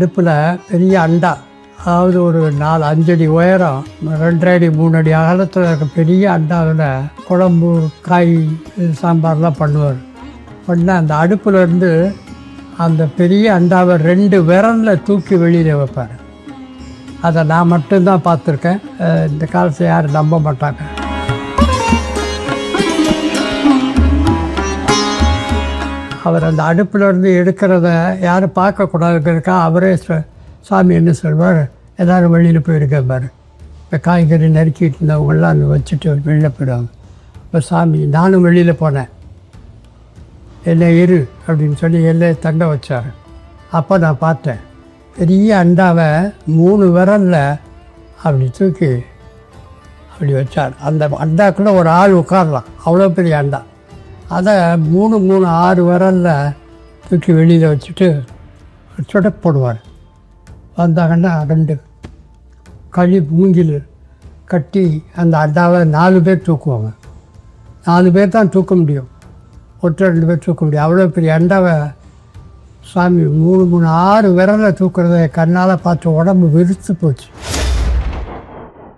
அடுப்பில் பெரிய அண்டா. அதாவது ஒரு நாலு அஞ்சடி உயரம் ரெண்டரை அடி மூணு அடி அகலத்தில் இருக்க பெரிய அண்டாவில் குழம்பு காய் இது சாம்பார்லாம் பண்ணுவார். பண்ண அந்த அடுப்புலேருந்து அந்த பெரிய அண்டாவை ரெண்டு விரலில் தூக்கி வெளியில் வைப்பார். அதை நான் மட்டும்தான் பார்த்துருக்கேன். இந்த காலத்தில் யாரும் நம்ப மாட்டாங்க. அவர் அந்த அடுப்பிலிருந்து எடுக்கிறத யாரும் பார்க்கக்கூடாதுங்கிறதுக்கா அவரே சாமி என்ன சொல்வார்? எல்லாரும் வெளியில் போயிருக்கப்பாரு இப்போ காய்கறி நறுக்கிட்டு இருந்தவங்களாம் அந்த வச்சுட்டு வெளியில் போயிடுவாங்க. இப்போ சாமி நானும் வெளியில் போனேன். என்னை இரு அப்படின்னு சொல்லி எல்லையை தங்க வச்சார். அப்போ நான் பார்த்தேன். பெரிய அண்டாவை மூணு விரலில் அப்படி தூக்கி அப்படி வச்சார். அந்த அண்டாக்குள்ளே ஒரு ஆள் உட்காரலாம். அவ்வளோ பெரிய அண்டா. அதை மூணு மூணு ஆறு விரலில் தூக்கி வெளியில் வச்சுட்டு சுட போடுவார். வந்தாங்கன்னா ரெண்டு களி மூங்கில் கட்டி அந்த அண்டாவை நாலு பேர் தூக்குவாங்க. நாலு பேர் தான் தூக்க முடியும். ஒருத்தர் ரெண்டு பேர் தூக்க முடியும். அவ்வளோ பெரிய அண்டாவை சாமி மூணு மூணு ஆறு விரலை தூக்குறத கண்ணால் பார்த்து உடம்பு விரித்து போச்சு.